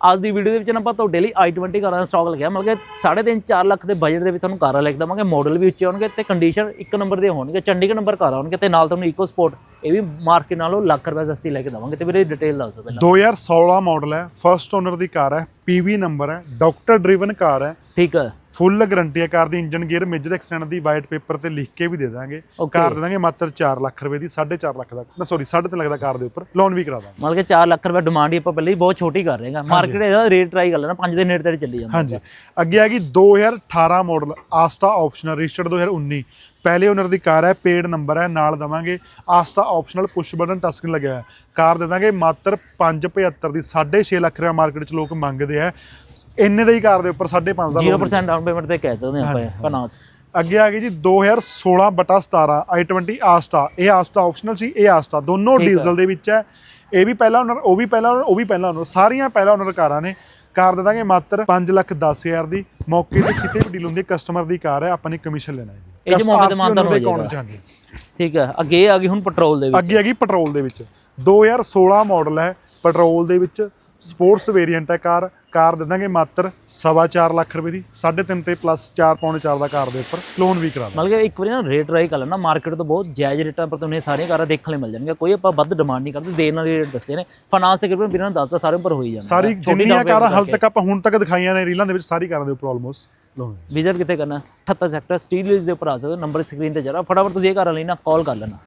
ਅੱਜ ਦੀ ਵੀਡੀਓ ਦੇ ਵਿੱਚ ਆਪਾਂ ਤੁਹਾਡੇ ਲਈ i20 ਕਾਰਾਂ ਦਾ ਸਟਾਕ ਲਗਿਆ ਮਤਲਬ ਕਿ 3.5 4 ਲੱਖ ਦੇ ਬਜਟ ਦੇ ਵਿੱਚ ਤੁਹਾਨੂੰ ਕਾਰਾਂ ਲੈ ਕੇ ਦੇਵਾਂਗੇ ਮਾਡਲ ਵੀ ਉੱਚੇ ਹੋਣਗੇ ਤੇ ਕੰਡੀਸ਼ਨ ਇੱਕ ਨੰਬਰ ਦੇ ਹੋਣਗੇ ਚੰਡੀਗੜ੍ਹ ਨੰਬਰ ਕਾਰਾਂ ਹੋਣਗੇ ਤੇ ਨਾਲ ਤੁਹਾਨੂੰ ਈਕੋ ਸਪੋਰਟ ਇਹ ਵੀ ਮਾਰਕੀਟ ਨਾਲੋਂ ਲੱਖ ਰੁਪਏ ਸਸਤੀ ਲੈ ਕੇ ਦੇਵਾਂਗੇ ਤੇ ਵੀਰੇ ਡਿਟੇਲ ਦੱਸ ਦਿਓ ਪਹਿਲਾਂ 2016 ਮਾਡਲ ਹੈ ਫਰਸਟ ਓਨਰ ਦੀ ਕਾਰ ਹੈ ਪੀਵੀ ਨੰਬਰ ਹੈ ਡਾਕਟਰ ਡਰਾਈਵਨ ਕਾਰ ਹੈ। ਠੀਕ ਹੈ। ਫੁੱਲ ਗਾਰੰਟੀ ਹੈ ਕਾਰ ਦੀ ਇੰਜਨ ਗੇਅਰ ਮੇਜਰ ਐਕਸਟੈਂਡ ਦੀ ਵਾਈਟ ਪੇਪਰ ਤੇ ਲਿਖ ਕੇ ਵੀ ਦੇ ਦਾਂਗੇ. ਕਾਰ ਦੇ ਦਾਂਗੇ ਮਾਤਰ 4 ਲੱਖ ਰੁਪਏ ਦੀ 4.5 ਲੱਖ ਦਾ ਨਾ ਸੌਰੀ 3.5 ਲੱਖ ਦਾ ਕਾਰ ਦੇ ਉੱਪਰ ਲੋਨ ਵੀ ਕਰਾ ਦਾਂਗੇ। ਮਤਲਬ ਕਿ 4 ਲੱਖ ਰੁਪਏ ਡਿਮਾਂਡ ਹੀ ਆਪਾਂ ਪਹਿਲਾਂ ਹੀ ਬਹੁਤ ਛੋਟੀ ਕਰ ਰਹੇ ਹਾਂ। ਮਾਰਕੀਟ ਇਹਦਾ ਰੇਟ ਟਰਾਈ ਕਰ ਲੈਣਾ 5 ਦੇ ਨੇੜੇ ਤੇੜੇ ਚੱਲੀ ਜਾਂਦਾ। ਹਾਂਜੀ। ਅੱਗੇ ਆ ਗਈ 2018 ਮਾਡਲ ਆਸਟਾ ਆਪਸ਼ਨਲ ਰਜਿਸਟਰਡ 2019 ਪਹਿਲੇ ਓਨਰ ਦੀ ਕਾਰ ਹੈ ਪੇਡ ਨੰਬਰ ਹੈ ਨਾਲ ਦਵਾਂਗੇ। ਆਸਟਾ optional push button touch screen ਲੱਗਿਆ ਹੈ। ਕਾਰ ਦੇ ਦਾਂਗੇ ਮਾਤਰ 575 ਦੀ 6.5 ਲੱਖ ਰੁਪਏ ਮਾਰਕੀਟ 'ਚ ਲੋਕ ਮੰਗਦੇ ਆ। ਇੰਨੇ ਦੀ ਹੀ ਕਾਰ ਦੇ ਉੱਪਰ 5.5 ਦਾ loan 0% ਡਾਊਨ ਪੇਮੈਂਟ ਤੇ ਕਹਿ ਸਕਦੇ ਆਪਾਂ ਫਾਈਨਾਂਸ ਅੱਗੇ ਆ ਗਈ ਜੀ 2016 ਬਟਾ 17 i20 ਆਸਟਾ। ਇਹ ਆਸਟਾ ਆਪਸ਼ਨਲ ਸੀ ਇਹ ਆਸਟਾ। ਦੋਨੋਂ। ਡੀਜ਼ਲ ਦੇ ਵਿੱਚ ਹੈ। ਇਹ ਵੀ ਪਹਿਲਾ ਓਨਰ ਉਹ ਵੀ ਪਹਿਲਾ ਉਹ ਵੀ ਪਹਿਲਾ ਓਨਰ ਸਾਰੀਆਂ ਪਹਿਲਾ ਓਨਰ ਕਾਰਾਂ ਨੇ। ਕਾਰ ਦੇ ਦਾਂਗੇ ਮਾਤਰ 5 ਲੱਖ 10 ਹਜ਼ਾਰ ਦੀ। ਮੌਕੇ ਤੇ ਕਿਤੇ ਵੀ ਡੀਲ ਹੁੰਦੀ ਕਸਟਮਰ ਦੀ ਕਾਰ ਹੈ ਆਪਾਂ ਨੇ ਕਮਿਸ਼ਨ ਲੈਣਾ ਹੈ ਜੀ। ਇਹ ਮੌਕੇ ਤੇ ਦੇ ਹੋ ਜਾਏਗਾ। ਠੀਕ ਹੈ ਅੱਗੇ ਆ ਗਈ ਹੁਣ ਪੈਟਰੋਲ ਦੇ ਵਿੱਚ। ਅੱਗੇ ਹੈਗੀ ਪੈਟਰੋਲ ਦੇ ਵਿੱਚ। 2016 ਮਾਡਲ ਹੈ ਪੈਟਰੋਲ ਦੇ ਵਿੱਚ। ਸਪੋਰਟਸ ਵੇਰੀਐਂਟ ਹੈ ਕਾਰ ਕਾਰ ਦੇ ਦਾਂਗੇ ਮਾਤਰ ਸਵਾ ਚਾਰ ਲੱਖ ਰੁਪਏ ਦੀ 3.5 ਤੇ ਪਲੱਸ 4 ਪੌਣੇ 4 ਦਾ ਕਾਰ ਦੇ ਉੱਪਰ ਲੋਨ ਵੀ ਕਰਾ ਦਾਂਗੇ। ਮਤਲਬ ਇੱਕ ਵਾਰੀ ਨਾ ਰੇਟ ਟਰਾਈ ਕਰ ਲੈਣਾ ਮਾਰਕੀਟ ਤੋਂ ਬਹੁਤ ਜਾਇਜ਼ ਰੇਟਾਂ ਪਰ ਤੁਹਾਨੂੰ ਇਹ ਸਾਰੀਆਂ ਕਾਰਾਂ ਦੇਖਣ ਲਈ ਮਿਲ ਜਾਣਗੀਆਂ। ਕੋਈ ਆਪਾਂ ਵੱਧ ਡਿਮਾਂਡ ਨਹੀਂ ਕਰਦੇ ਦੇਣ ਵਾਲੇ ਰੇਟ ਦੱਸੇ ਨੇ। ਫਾਈਨਾਂਸ ਤੇ ਕਿਰਪਾ ਵੀਰਾਂ ਨੇ ਦੱਸਦਾ ਸਾਰੇ ਉੱਪਰ ਹੋ ਹੀ ਜਾਂਦਾ। ਸਾਰੀ ਜਿੰਨੀਆਂ ਕਾਰਾਂ ਹਾਲ। ਤੱਕ ਆਪਾਂ ਹੁਣ ਤੱਕ ਦਿਖਾਈਆਂ ਨੇ ਰੀਲਾਂ ਦੇ ਵਿੱਚ ਸਾਰੀ ਕਾਰਾਂ ਦੇ ਉੱਪਰ ਆਲਮੋਸਟ ਲੋਨ ਵਿਜ਼ਿਟ ਕਿੱਥੇ ਕਰਨਾ? 78 ਸੈਕਟਰ ਸਟੀਲ ਦੇ ਉੱਪਰ ਆ ਸਕਦੇ ਨੰਬਰ ਸਕਰੀਨ ਤੇ ਜਰਾ। ਫਟਾਫਟ ਤੁਸੀਂ ਇਹ ਕਾਰਾਂ ਲਈ ਨਾ ਕਾਲ ਕਰ ਲੈਣਾ।